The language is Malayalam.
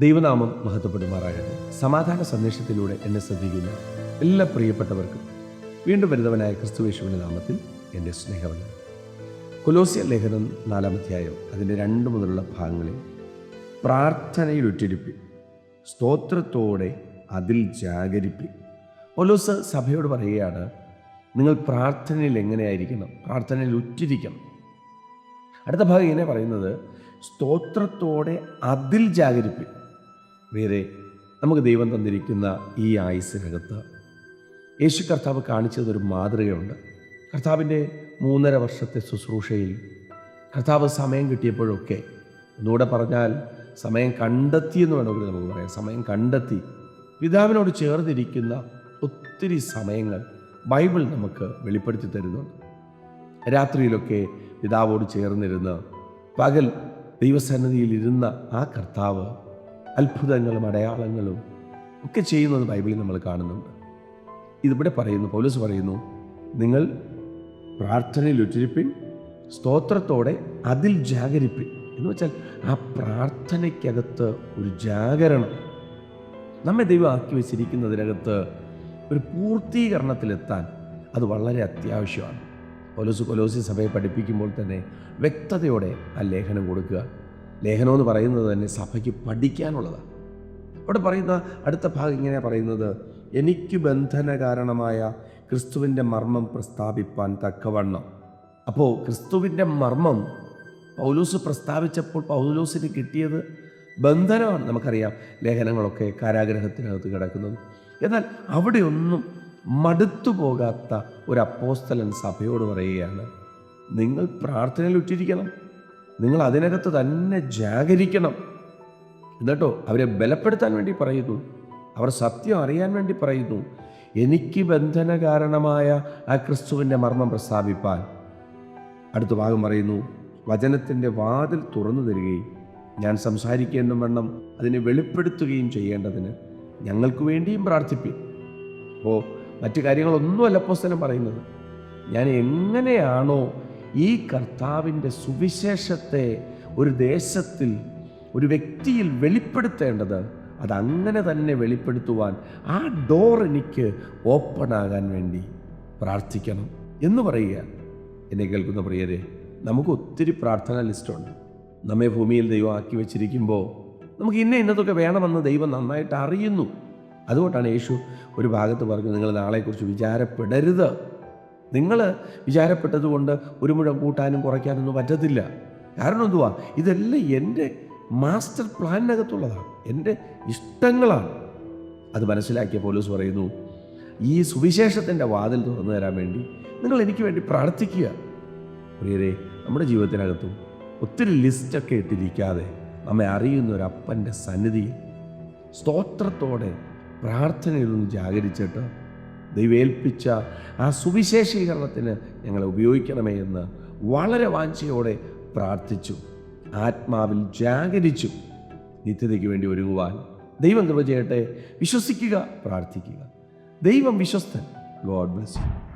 ദൈവനാമം മഹത്വപ്പെടുമാറാകട്ടെ. സമാധാന സന്ദേശത്തിലൂടെ എന്നെ ശ്രദ്ധിക്കുന്ന എല്ലാ പ്രിയപ്പെട്ടവർക്കും വീണ്ടും വരുന്നവനായ ക്രിസ്തുവേശുവിന്റെ നാമത്തിൽ എന്റെ സ്നേഹവന് കൊലോസിയ ലേഖനം നാലാമധ്യായം അതിന്റെ രണ്ട് മുതലുള്ള ഭാഗങ്ങളിൽ പ്രാർത്ഥനയിൽ ഒറ്റിരിപ്പി സ്തോത്രത്തോടെ അതിൽ ജാഗരിപ്പി. ഒലോസ് സഭയോട് പറയുകയാണ് നിങ്ങൾ പ്രാർത്ഥനയിൽ എങ്ങനെയായിരിക്കണം? പ്രാർത്ഥനയിൽ ഉറ്റിരിക്കണം അടുത്ത ഭാഗം ഇങ്ങനെ പറയുന്നത് സ്തോത്രത്തോടെ അതിൽ ജാഗരിപ്പി. വേറെ നമുക്ക് ദൈവം തന്നിരിക്കുന്ന ഈ ആയുസ്സിനകത്ത് യേശു കർത്താവ് കാണിച്ചതൊരു മാതൃകയുണ്ട്. കർത്താവിന്റെ മൂന്നര വർഷത്തെ ശുശ്രൂഷയിൽ കർത്താവ് സമയം കിട്ടിയപ്പോഴൊക്കെ ഒന്നുകൂടെ പറഞ്ഞാൽ സമയം കണ്ടെത്തി എന്ന് വേണമെങ്കിൽ നമുക്ക് പറയാം. സമയം കണ്ടെത്തി. പിതാവിനോട് ചേർന്നിരിക്കുന്ന ഒത്തിരി സമയങ്ങൾ ബൈബിൾ നമുക്ക് വെളിപ്പെടുത്തി തരുന്നുണ്ട്. രാത്രിയിലൊക്കെ പിതാവോട് ചേർന്നിരുന്ന് പകൽ ദൈവസന്നിധിയിൽ ഇരുന്ന ആ കർത്താവ് അത്ഭുതങ്ങളും അടയാളങ്ങളും ഒക്കെ ചെയ്യുന്നത് ബൈബിളിൽ നമ്മൾ കാണുന്നുണ്ട്. ഇതിവിടെ പറയുന്നു പൗലസ് പറയുന്നു നിങ്ങൾ പ്രാർത്ഥനയിൽ ഉറ്റിരിപ്പിൻ സ്തോത്രത്തോടെ അതിൽ ജാഗരിപ്പിൻ. എന്ന് വെച്ചാൽ ആ പ്രാർത്ഥനയ്ക്കകത്ത് ഒരു ജാഗരണം. നമ്മെ ദൈവം ആക്കി വെച്ചിരിക്കുന്നതിനകത്ത് ഒരു പൂർത്തീകരണത്തിലെത്താൻ അത് വളരെ അത്യാവശ്യമാണ്. കൊലോസ് കൊലോസി സഭയെ പഠിപ്പിക്കുമ്പോൾ തന്നെ വ്യക്തതയോടെ ആ ലേഖനം കൊടുക്കുക. ലേഖനം എന്ന് പറയുന്നത് തന്നെ സഭയ്ക്ക് പഠിക്കാനുള്ളതാണ്. അവിടെ പറയുന്ന അടുത്ത ഭാഗം ഇങ്ങനെയാണ് പറയുന്നത് എനിക്ക് ബന്ധന കാരണമായ ക്രിസ്തുവിന്റെ മർമ്മം പ്രസ്താവിപ്പാൻ തക്കവണ്ണം. അപ്പോൾ ക്രിസ്തുവിന്റെ മർമ്മം പൗലൂസ് പ്രസ്താവിച്ചപ്പോൾ പൗലൂസിന് കിട്ടിയത് ബന്ധനമാണ് നമുക്കറിയാം ലേഖനങ്ങളൊക്കെ കാരാഗ്രഹത്തിനകത്ത് കിടക്കുന്നത്. എന്നാൽ അവിടെയൊന്നും മടുത്തു പോകാത്ത ഒരു അപ്പോസ്തലൻ സഭയോട് പറയുകയാണ് നിങ്ങൾ പ്രാർത്ഥനയിൽ ഉറ്റിരിക്കണം. നിങ്ങൾ അതിനകത്ത് തന്നെ ജാഗരിക്കണം. എന്നിട്ടോ അവരെ ബലപ്പെടുത്താൻ വേണ്ടി പറയുന്നു. അവർ സത്യം അറിയാൻ വേണ്ടി പറയുന്നു. എനിക്ക് ബന്ധന കാരണമായ ആ ക്രിസ്തുവിന്റെ മർമ്മം പ്രസ്താവിപ്പാൻ. അടുത്ത ഭാഗം പറയുന്നു വചനത്തിന്റെ വാതിൽ തുറന്നു തരികയും ഞാൻ സംസാരിക്കേണ്ട വണ്ണം അതിനെ വെളിപ്പെടുത്തുകയും ചെയ്യേണ്ടതിന് ഞങ്ങൾക്ക് വേണ്ടിയും പ്രാർത്ഥിപ്പി അപ്പോൾ മറ്റു കാര്യങ്ങളൊന്നുമല്ല പുസ്തകം പറയുന്നത്. ഞാൻ എങ്ങനെയാണോ ഈ കർത്താവിന്റെ സുവിശേഷത്തെ ഒരു ദേശത്തിൽ ഒരു വ്യക്തിയിൽ വെളിപ്പെടുത്തേണ്ടത് അതങ്ങനെ തന്നെ വെളിപ്പെടുത്തുവാൻ ആ ഡോർ എനിക്ക് ഓപ്പൺ ആകാൻ വേണ്ടി പ്രാർത്ഥിക്കണം എന്ന് പറയുക. എന്നെ കേൾക്കുന്ന പ്രിയരെ നമുക്ക് ഒത്തിരി പ്രാർത്ഥനാ ലിസ്റ്റുണ്ട്. നമ്മെ ഭൂമിയിൽ ദൈവം ആക്കി വെച്ചിരിക്കുമ്പോൾ നമുക്ക് ഇന്ന ഇന്നതൊക്കെ വേണമെന്ന് ദൈവം നന്നായിട്ട് അറിയുന്നു. അതുകൊണ്ടാണ് യേശു ഒരു ഭാഗത്ത് പറഞ്ഞു നിങ്ങൾ നാളെക്കുറിച്ച് വിചാരപ്പെടരുത്. നിങ്ങൾ വിചാരപ്പെട്ടതുകൊണ്ട് ഒരു മുഴം കൂട്ടാനും കുറയ്ക്കാനൊന്നും പറ്റത്തില്ല. കാരണം എന്തുവാ? ഇതെല്ലാം എന്റെ മാസ്റ്റർ പ്ലാനിനകത്തുള്ളതാണ്. എന്റെ ഇഷ്ടങ്ങളാണ്. അത് മനസ്സിലാക്കിയ പോലീസ് പറയുന്നു ഈ സുവിശേഷത്തിന്റെ വാതിൽ തുറന്നു തരാൻ വേണ്ടി നിങ്ങൾ എനിക്ക് വേണ്ടി പ്രാർത്ഥിക്കുക. പ്രിയരെ നമ്മുടെ ജീവിതത്തിനകത്തും ഒത്തിരി ലിസ്റ്റൊക്കെ ഇട്ടിരിക്കാതെ നമ്മെ അറിയുന്ന ഒരു അപ്പന്റെ സന്നിധിയിൽ സ്തോത്രത്തോടെ പ്രാർത്ഥനയിൽ നിന്ന് ജാഗരിച്ചിട്ട് ദൈവേൽപ്പിച്ച ആ സുവിശേഷീകരണത്തിന് ഞങ്ങളെ ഉപയോഗിക്കണമേ എന്ന് വളരെ വാഞ്ചയോടെ പ്രാർത്ഥിച്ചു. ആത്മാവിൽ ജാഗരിച്ചു. നിത്യതയ്ക്ക് വേണ്ടി ഒരുങ്ങുവാൻ ദൈവം കൃപ ചെയ്യട്ടെ. വിശ്വസിക്കുക പ്രാർത്ഥിക്കുക. ദൈവം വിശ്വസ്തൻ. God bless you.